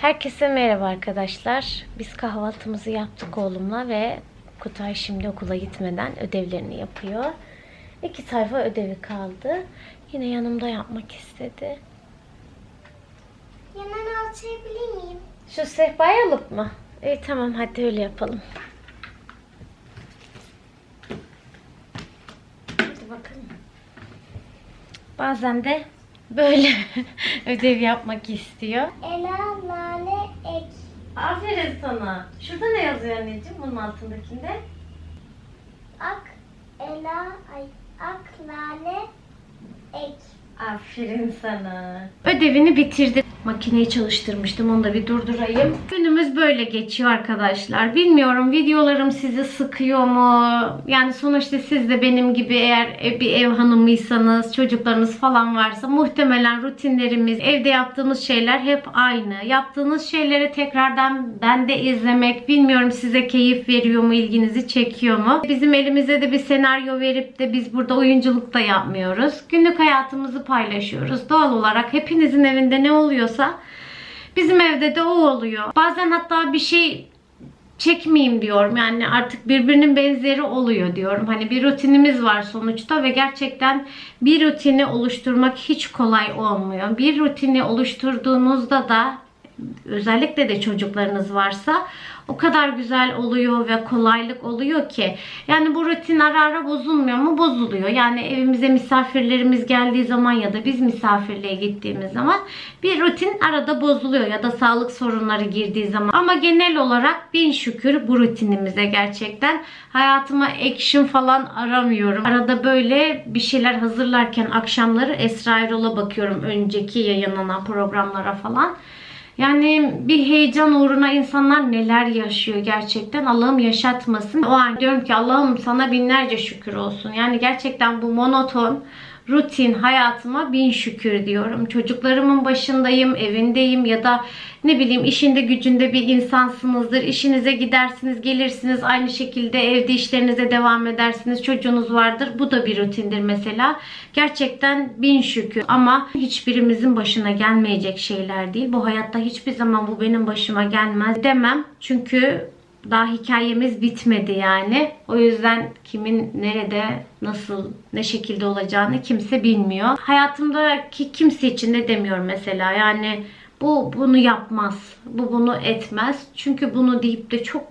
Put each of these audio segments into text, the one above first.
Herkese merhaba arkadaşlar. Biz kahvaltımızı yaptık oğlumla ve Kutay şimdi okula gitmeden ödevlerini yapıyor. İki sayfa ödevi kaldı. Yine yanımda yapmak istedi. Yanına oturabilir miyim? Şu sehpayı alıp mı? İyi tamam hadi öyle yapalım. Hadi bakalım. Bazen de böyle ödev yapmak istiyor. Ela, lale, ek. Aferin sana. Şurada ne yazıyor anneciğim bunun altındakinde? Ak, ela, ay, ak, lale, ek. Aferin sana. Ödevini bitirdi. Makineyi çalıştırmıştım. Onu da bir durdurayım. Günümüz böyle geçiyor arkadaşlar. Bilmiyorum videolarım sizi sıkıyor mu? Yani sonuçta siz de benim gibi eğer e- bir ev hanımıysanız, çocuklarınız falan varsa muhtemelen rutinlerimiz, evde yaptığımız şeyler hep aynı. Yaptığınız şeyleri tekrardan ben de izlemek bilmiyorum size keyif veriyor mu, ilginizi çekiyor mu? Bizim elimize de bir senaryo verip de biz burada oyunculuk da yapmıyoruz. Günlük hayatımızı paylaşıyoruz. Doğal olarak hepinizin evinde ne oluyorsa bizim evde de o oluyor. Bazen hatta bir şey çekmeyeyim diyorum. Yani artık birbirinin benzeri oluyor diyorum. Hani bir rutinimiz var sonuçta ve gerçekten bir rutini oluşturmak hiç kolay olmuyor. Bir rutini oluşturduğunuzda da özellikle de çocuklarınız varsa o kadar güzel oluyor ve kolaylık oluyor ki. Yani bu rutin ara ara bozulmuyor mu? Bozuluyor. Yani evimize misafirlerimiz geldiği zaman ya da biz misafirliğe gittiğimiz zaman bir rutin arada bozuluyor ya da sağlık sorunları girdiği zaman. Ama genel olarak bin şükür bu rutinimize gerçekten hayatıma action falan aramıyorum. Arada böyle bir şeyler hazırlarken akşamları Esra Erol'a bakıyorum önceki yayınlanan programlara falan. Yani bir heyecan uğruna insanlar neler yaşıyor gerçekten. Allah'ım yaşatmasın. O an diyorum ki Allah'ım sana binlerce şükür olsun. Yani gerçekten bu monoton rutin hayatıma bin şükür diyorum. Çocuklarımın başındayım, evindeyim ya da ne bileyim işinde gücünde bir insansınızdır. İşinize gidersiniz, gelirsiniz. Aynı şekilde evde işlerinize devam edersiniz. Çocuğunuz vardır. Bu da bir rutindir mesela. Gerçekten bin şükür. Ama hiçbirimizin başına gelmeyecek şeyler değil. Bu hayatta hiçbir zaman bu benim başıma gelmez demem. Çünkü daha hikayemiz bitmedi yani. O yüzden kimin nerede, nasıl, ne şekilde olacağını kimse bilmiyor. Hayatımdaki kimse için de demiyorum mesela. Yani bu bunu yapmaz, bu bunu etmez. Çünkü bunu deyip de çok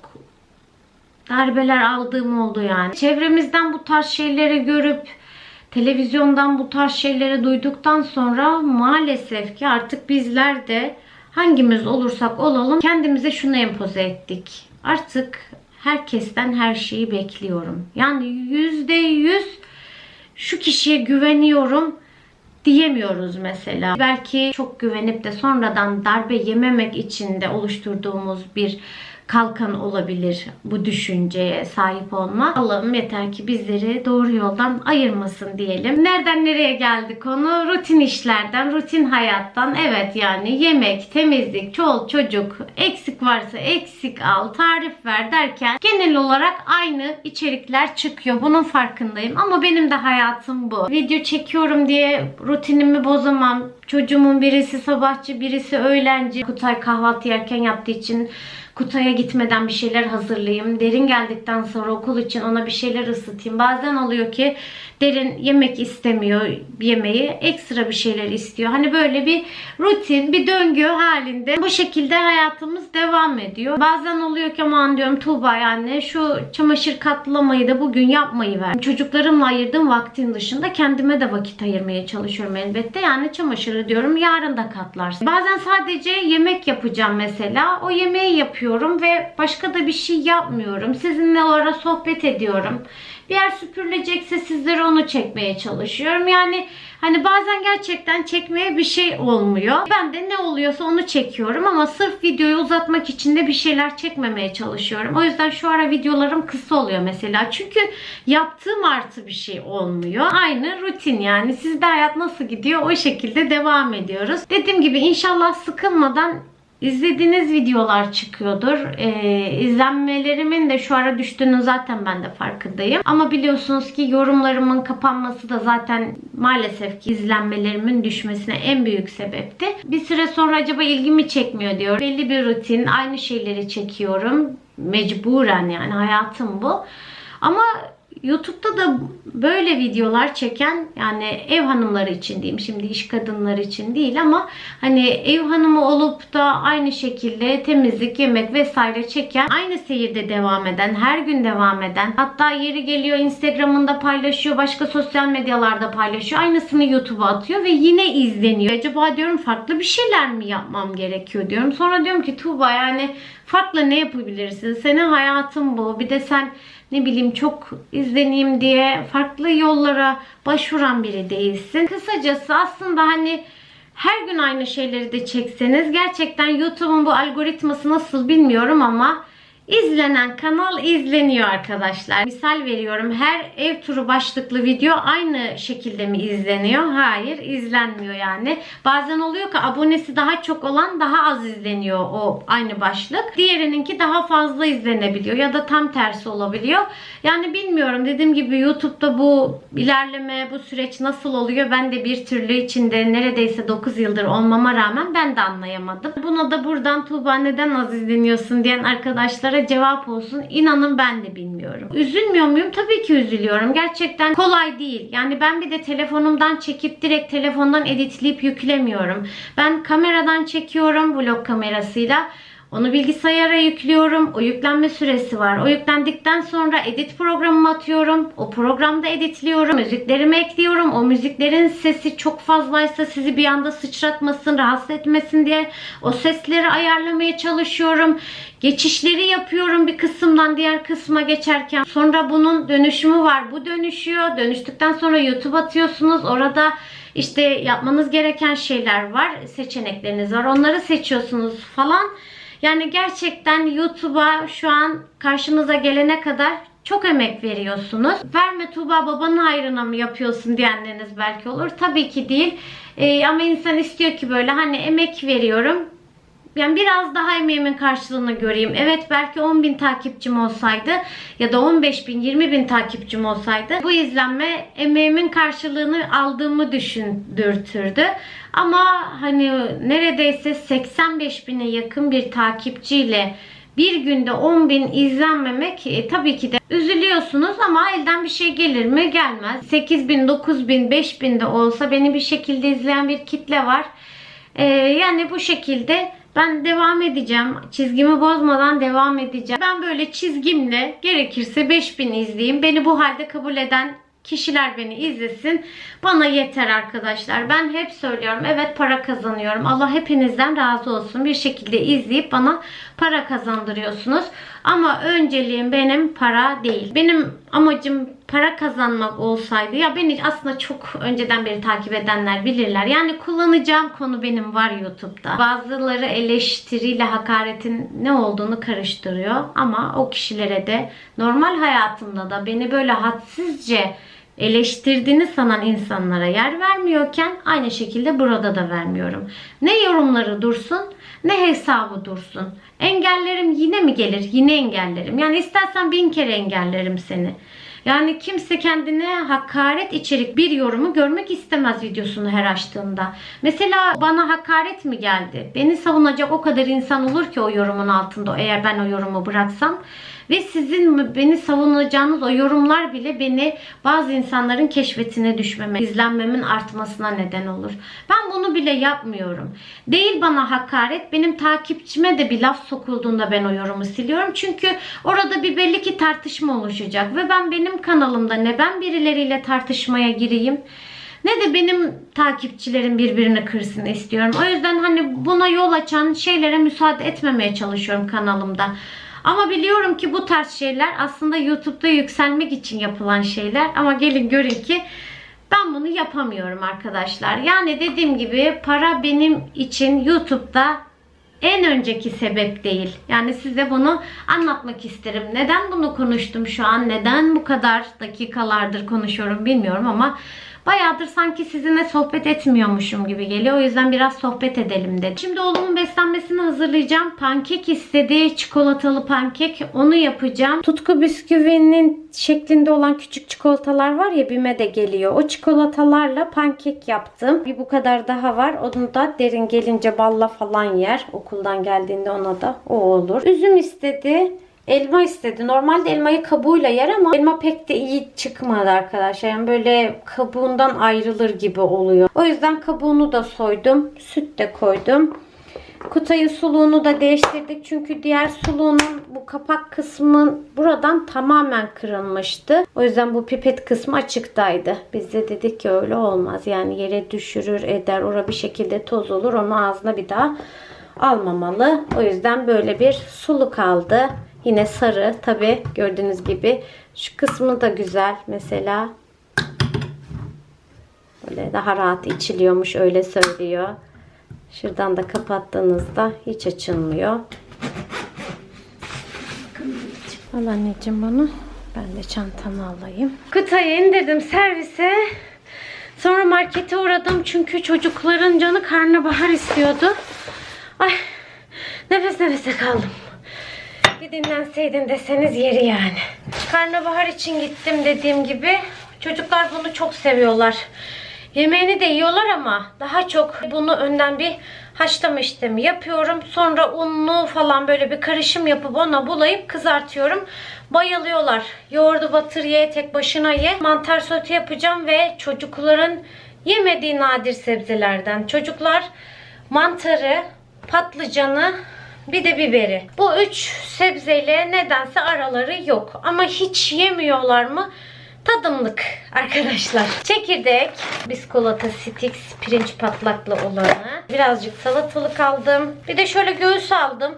darbeler aldığım oldu yani. Çevremizden bu tarz şeyleri görüp televizyondan bu tarz şeyleri duyduktan sonra maalesef ki artık bizler de hangimiz olursak olalım kendimize şunu empoze ettik. Artık herkesten her şeyi bekliyorum. Yani yüzde yüz şu kişiye güveniyorum diyemiyoruz mesela. Belki çok güvenip de sonradan darbe yememek için de oluşturduğumuz bir kalkan olabilir bu düşünceye sahip olmak. Allah'ım yeter ki bizleri doğru yoldan ayırmasın diyelim. Nereden nereye geldi konu? Rutin işlerden, rutin hayattan. Evet yani yemek, temizlik, çol çocuk, eksik varsa eksik al, tarif ver derken genel olarak aynı içerikler çıkıyor. Bunun farkındayım ama benim de hayatım bu. Video çekiyorum diye rutinimi bozamam. Çocuğumun birisi sabahçı, birisi öğlenci. Kutay kahvaltı yerken yaptığı için Kutay'a gitmeden bir şeyler hazırlayayım. Derin geldikten sonra okul için ona bir şeyler ısıtayım. Bazen oluyor ki Derin yemek istemiyor yemeği. Ekstra bir şeyler istiyor. Hani böyle bir rutin, bir döngü halinde bu şekilde hayatımız devam ediyor. Bazen oluyor ki aman diyorum Tuğba yani şu çamaşır katlamayı da bugün yapmayı ver. Çocuklarımla ayırdığım vaktin dışında kendime de vakit ayırmaya çalışıyorum elbette. Yani çamaşırı diyorum yarın da katlarsın. Bazen sadece yemek yapacağım mesela. O yemeği yapıyorum ve başka da bir şey yapmıyorum. Sizinle o ara sohbet ediyorum. Bir yer süpürülecekse sizlere onu çekmeye çalışıyorum. Yani hani bazen gerçekten çekmeye bir şey olmuyor. Ben de ne oluyorsa onu çekiyorum ama sırf videoyu uzatmak için de bir şeyler çekmemeye çalışıyorum. O yüzden şu ara videolarım kısa oluyor mesela. Çünkü yaptığım artı bir şey olmuyor. Aynı rutin yani. Sizde hayat nasıl gidiyor o şekilde devam ediyoruz. Dediğim gibi inşallah sıkılmadan izlediğiniz videolar çıkıyordur. Ee, izlenmelerimin de şu ara düştüğünü zaten ben de farkındayım. Ama biliyorsunuz ki yorumlarımın kapanması da zaten maalesef ki izlenmelerimin düşmesine en büyük sebepti. Bir süre sonra acaba ilgimi çekmiyor diyor. Belli bir rutin, aynı şeyleri çekiyorum. Mecburen yani hayatım bu. Ama YouTube'da da böyle videolar çeken yani ev hanımları için diyeyim şimdi iş kadınları için değil ama hani ev hanımı olup da aynı şekilde temizlik, yemek vesaire çeken aynı seyirde devam eden, her gün devam eden hatta yeri geliyor Instagram'ında paylaşıyor, başka sosyal medyalarda paylaşıyor. Aynısını YouTube'a atıyor ve yine izleniyor. Acaba diyorum farklı bir şeyler mi yapmam gerekiyor diyorum. Sonra diyorum ki Tuğba yani farklı ne yapabilirsin? Senin hayatın bu. Bir de sen ne bileyim çok izleneyim diye farklı yollara başvuran biri değilsin. Kısacası aslında hani her gün aynı şeyleri de çekseniz gerçekten YouTube'un bu algoritması nasıl bilmiyorum ama izlenen kanal izleniyor arkadaşlar. Misal veriyorum her ev turu başlıklı video aynı şekilde mi izleniyor? Hayır izlenmiyor yani. Bazen oluyor ki abonesi daha çok olan daha az izleniyor o aynı başlık. Diğerininki daha fazla izlenebiliyor ya da tam tersi olabiliyor. Yani bilmiyorum dediğim gibi YouTube'da bu ilerleme bu süreç nasıl oluyor ben de bir türlü içinde neredeyse 9 yıldır olmama rağmen ben de anlayamadım. Buna da buradan Tuğba neden az izleniyorsun diyen arkadaşlara cevap olsun. İnanın ben de bilmiyorum. Üzülmüyor muyum? Tabii ki üzülüyorum. Gerçekten kolay değil. Yani ben bir de telefonumdan çekip direkt telefondan editleyip yüklemiyorum. Ben kameradan çekiyorum vlog kamerasıyla. Onu bilgisayara yüklüyorum. O yüklenme süresi var. O yüklendikten sonra edit programıma atıyorum. O programda editliyorum. Müziklerimi ekliyorum. O müziklerin sesi çok fazlaysa sizi bir anda sıçratmasın, rahatsız etmesin diye o sesleri ayarlamaya çalışıyorum. Geçişleri yapıyorum bir kısımdan diğer kısma geçerken. Sonra bunun dönüşümü var. Bu dönüşüyor. Dönüştükten sonra YouTube atıyorsunuz. Orada işte yapmanız gereken şeyler var. Seçenekleriniz var. Onları seçiyorsunuz falan. Yani gerçekten YouTube'a şu an karşınıza gelene kadar çok emek veriyorsunuz. Verme Tuğba babanın hayrına mı yapıyorsun diyenleriniz belki olur. Tabii ki değil. Ee, ama insan istiyor ki böyle hani emek veriyorum. Yani biraz daha emeğimin karşılığını göreyim. Evet belki 10 bin takipçim olsaydı ya da 15 bin 20 bin takipçim olsaydı bu izlenme emeğimin karşılığını aldığımı düşündürtürdü. Ama hani neredeyse 85 bine yakın bir takipçiyle bir günde 10 bin izlenmemek e, tabii ki de üzülüyorsunuz ama elden bir şey gelir mi? Gelmez. 8 bin, 9 bin, 5 bin de olsa beni bir şekilde izleyen bir kitle var. Ee, yani bu şekilde ben devam edeceğim. Çizgimi bozmadan devam edeceğim. Ben böyle çizgimle gerekirse 5000 izleyeyim. Beni bu halde kabul eden kişiler beni izlesin. Bana yeter arkadaşlar. Ben hep söylüyorum. Evet para kazanıyorum. Allah hepinizden razı olsun. Bir şekilde izleyip bana para kazandırıyorsunuz. Ama önceliğim benim para değil. Benim amacım para kazanmak olsaydı ya beni aslında çok önceden beri takip edenler bilirler. Yani kullanacağım konu benim var YouTube'da. Bazıları eleştiriyle hakaretin ne olduğunu karıştırıyor ama o kişilere de normal hayatımda da beni böyle hadsizce eleştirdiğini sanan insanlara yer vermiyorken aynı şekilde burada da vermiyorum. Ne yorumları dursun ne hesabı dursun. Engellerim yine mi gelir? Yine engellerim. Yani istersen bin kere engellerim seni. Yani kimse kendine hakaret içerik bir yorumu görmek istemez videosunu her açtığında. Mesela bana hakaret mi geldi? Beni savunacak o kadar insan olur ki o yorumun altında eğer ben o yorumu bıraksam. Ve sizin beni savunacağınız o yorumlar bile beni bazı insanların keşfetine düşmeme, izlenmemin artmasına neden olur. Ben bunu bile yapmıyorum. Değil bana hakaret, benim takipçime de bir laf sokulduğunda ben o yorumu siliyorum. Çünkü orada bir belli ki tartışma oluşacak. Ve ben benim kanalımda ne ben birileriyle tartışmaya gireyim ne de benim takipçilerim birbirini kırsın istiyorum. O yüzden hani buna yol açan şeylere müsaade etmemeye çalışıyorum kanalımda. Ama biliyorum ki bu tarz şeyler aslında YouTube'da yükselmek için yapılan şeyler. Ama gelin görün ki ben bunu yapamıyorum arkadaşlar. Yani dediğim gibi para benim için YouTube'da en önceki sebep değil. Yani size bunu anlatmak isterim. Neden bunu konuştum şu an? Neden bu kadar dakikalardır konuşuyorum bilmiyorum ama Bayağıdır sanki sizinle sohbet etmiyormuşum gibi geliyor. O yüzden biraz sohbet edelim dedim. Şimdi oğlumun beslenmesini hazırlayacağım. Pankek istedi. Çikolatalı pankek. Onu yapacağım. Tutku bisküvinin şeklinde olan küçük çikolatalar var ya bime de geliyor. O çikolatalarla pankek yaptım. Bir bu kadar daha var. Onu da derin gelince balla falan yer. Okuldan geldiğinde ona da o olur. Üzüm istedi. Elma istedi. Normalde elmayı kabuğuyla yer ama elma pek de iyi çıkmadı arkadaşlar. Yani böyle kabuğundan ayrılır gibi oluyor. O yüzden kabuğunu da soydum. Süt de koydum. Kutayın suluğunu da değiştirdik. Çünkü diğer suluğunun bu kapak kısmı buradan tamamen kırılmıştı. O yüzden bu pipet kısmı açıktaydı. Biz de dedik ki öyle olmaz. Yani yere düşürür eder. Ora bir şekilde toz olur. Onu ağzına bir daha almamalı. O yüzden böyle bir suluk aldı. Yine sarı tabi gördüğünüz gibi. Şu kısmı da güzel mesela. Böyle daha rahat içiliyormuş öyle söylüyor. Şuradan da kapattığınızda hiç açılmıyor. Al anneciğim bunu. Ben de çantamı alayım. Kutayı indirdim servise. Sonra markete uğradım çünkü çocukların canı karnabahar istiyordu. Ay nefes nefese kaldım. Bir dinlenseydin deseniz yeri yani. Karnabahar için gittim dediğim gibi. Çocuklar bunu çok seviyorlar. Yemeğini de yiyorlar ama daha çok bunu önden bir haşlama işlemi yapıyorum. Sonra unlu falan böyle bir karışım yapıp ona bulayıp kızartıyorum. Bayılıyorlar. Yoğurdu batır ye, tek başına ye. Mantar sote yapacağım ve çocukların yemediği nadir sebzelerden. Çocuklar mantarı, patlıcanı, bir de biberi. Bu üç sebzeyle nedense araları yok. Ama hiç yemiyorlar mı? Tadımlık arkadaşlar. Çekirdek, biskolata sticks, pirinç patlaklı olanı. Birazcık salatalık aldım. Bir de şöyle göğüs aldım.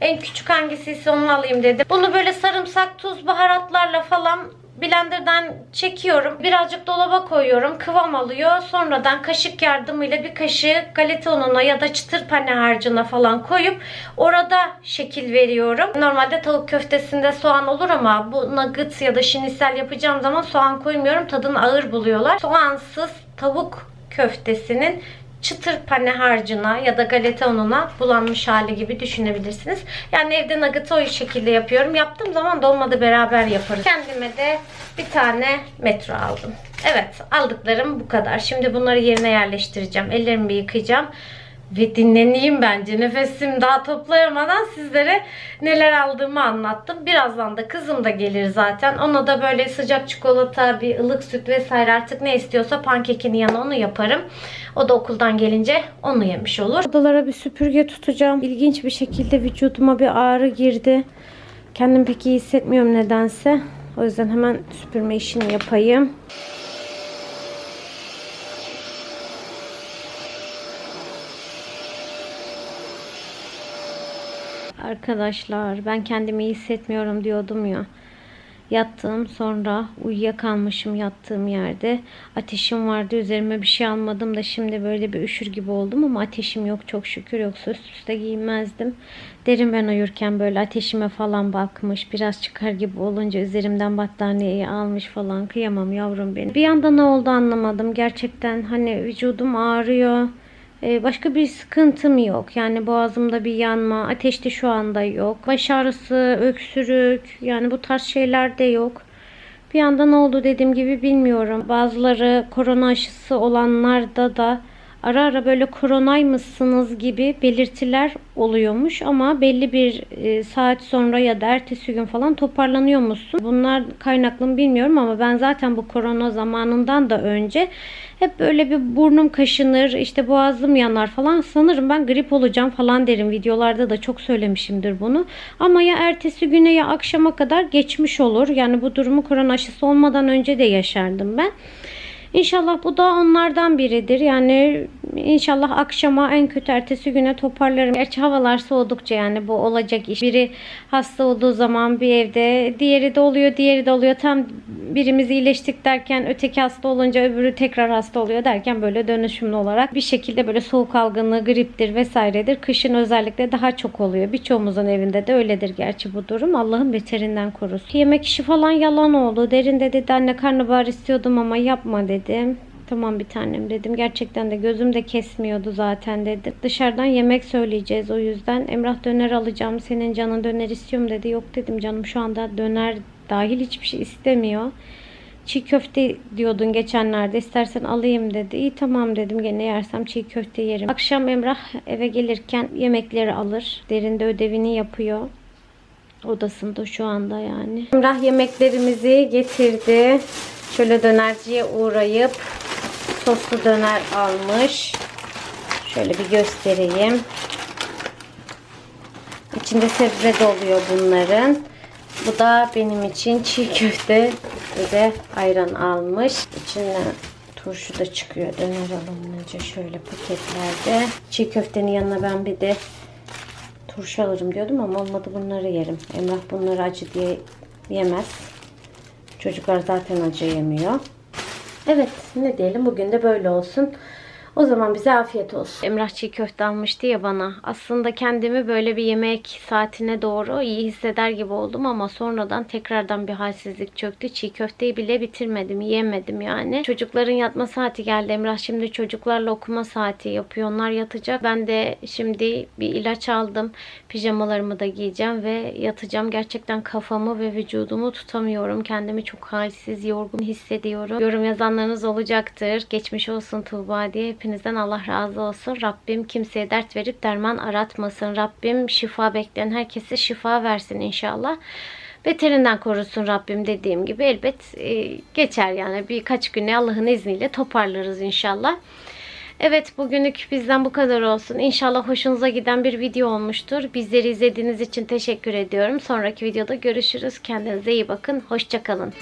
En küçük hangisiyse onu alayım dedim. Bunu böyle sarımsak, tuz, baharatlarla falan blenderdan çekiyorum. Birazcık dolaba koyuyorum. Kıvam alıyor. Sonradan kaşık yardımıyla bir kaşığı galeta ununa ya da çıtır pane harcına falan koyup orada şekil veriyorum. Normalde tavuk köftesinde soğan olur ama bu nugget ya da şinisel yapacağım zaman soğan koymuyorum. Tadını ağır buluyorlar. Soğansız tavuk köftesinin çıtır pane harcına ya da galeta ununa bulanmış hali gibi düşünebilirsiniz. Yani evde nugget'ı o şekilde yapıyorum. Yaptığım zaman dolmada beraber yaparız. Kendime de bir tane metro aldım. Evet aldıklarım bu kadar. Şimdi bunları yerine yerleştireceğim. Ellerimi bir yıkayacağım. Ve dinleneyim bence. Nefesim daha toplayamadan sizlere neler aldığımı anlattım. Birazdan da kızım da gelir zaten. Ona da böyle sıcak çikolata, bir ılık süt vesaire artık ne istiyorsa pankekin yanına onu yaparım. O da okuldan gelince onu yemiş olur. Odalara bir süpürge tutacağım. İlginç bir şekilde vücuduma bir ağrı girdi. Kendim pek iyi hissetmiyorum nedense. O yüzden hemen süpürme işini yapayım. Arkadaşlar ben kendimi iyi hissetmiyorum diyordum ya. Yattım sonra uyuyakalmışım yattığım yerde. Ateşim vardı üzerime bir şey almadım da şimdi böyle bir üşür gibi oldum ama ateşim yok çok şükür yoksa üst üste giymezdim. Derin ben uyurken böyle ateşime falan bakmış biraz çıkar gibi olunca üzerimden battaniyeyi almış falan kıyamam yavrum benim. Bir anda ne oldu anlamadım gerçekten hani vücudum ağrıyor. Ee, Başka bir sıkıntım yok. Yani boğazımda bir yanma, ateşte şu anda yok. Baş ağrısı, öksürük yani bu tarz şeyler de yok. Bir anda ne oldu dediğim gibi bilmiyorum. Bazıları korona aşısı olanlarda da ara ara böyle koronay mısınız gibi belirtiler oluyormuş ama belli bir e, saat sonra ya da ertesi gün falan toparlanıyor musun? Bunlar kaynaklı mı bilmiyorum ama ben zaten bu korona zamanından da önce hep böyle bir burnum kaşınır, işte boğazım yanar falan. Sanırım ben grip olacağım falan derim. Videolarda da çok söylemişimdir bunu. Ama ya ertesi güne ya akşama kadar geçmiş olur. Yani bu durumu korona aşısı olmadan önce de yaşardım ben. İnşallah bu da onlardan biridir. Yani inşallah akşama en kötü ertesi güne toparlarım. Gerçi havalar soğudukça yani bu olacak iş. Biri hasta olduğu zaman bir evde, diğeri de oluyor, diğeri de oluyor. Tam birimiz iyileştik derken öteki hasta olunca öbürü tekrar hasta oluyor derken böyle dönüşümlü olarak bir şekilde böyle soğuk algınlığı, griptir vesairedir. Kışın özellikle daha çok oluyor. Birçoğumuzun evinde de öyledir gerçi bu durum. Allah'ın beterinden korusun. Yemek işi falan yalan oldu. Derin dedi anne karnabahar istiyordum ama yapma dedi. Dedim. Tamam bir tanem dedim. Gerçekten de gözüm de kesmiyordu zaten dedim. Dışarıdan yemek söyleyeceğiz o yüzden. Emrah döner alacağım. Senin canın döner istiyorum dedi. Yok dedim canım şu anda döner dahil hiçbir şey istemiyor. Çiğ köfte diyordun geçenlerde istersen alayım dedi. İyi tamam dedim gene yersem çiğ köfte yerim. Akşam Emrah eve gelirken yemekleri alır. Derinde ödevini yapıyor. Odasında şu anda yani. Emrah yemeklerimizi getirdi. Şöyle dönerciye uğrayıp soslu döner almış. Şöyle bir göstereyim. İçinde sebze de oluyor bunların. Bu da benim için çiğ köfte ve de ayran almış. İçinden turşu da çıkıyor döner alınınca şöyle paketlerde. Çiğ köftenin yanına ben bir de turşu alırım diyordum ama olmadı bunları yerim. Emrah bunları acı diye yemez. Çocuklar zaten acı yemiyor. Evet ne diyelim bugün de böyle olsun. O zaman bize afiyet olsun. Emrah çiğ köfte almıştı ya bana. Aslında kendimi böyle bir yemek saatine doğru iyi hisseder gibi oldum ama sonradan tekrardan bir halsizlik çöktü. Çiğ köfteyi bile bitirmedim, yemedim yani. Çocukların yatma saati geldi. Emrah şimdi çocuklarla okuma saati yapıyor. Onlar yatacak. Ben de şimdi bir ilaç aldım. Pijamalarımı da giyeceğim ve yatacağım. Gerçekten kafamı ve vücudumu tutamıyorum. Kendimi çok halsiz, yorgun hissediyorum. Yorum yazanlarınız olacaktır. Geçmiş olsun Tuğba diye. Hepinizden Allah razı olsun. Rabbim kimseye dert verip derman aratmasın. Rabbim şifa bekleyen herkese şifa versin inşallah. Beterinden korusun Rabbim dediğim gibi elbet e, geçer yani birkaç güne Allah'ın izniyle toparlarız inşallah. Evet bugünlük bizden bu kadar olsun. İnşallah hoşunuza giden bir video olmuştur. Bizleri izlediğiniz için teşekkür ediyorum. Sonraki videoda görüşürüz. Kendinize iyi bakın. Hoşçakalın.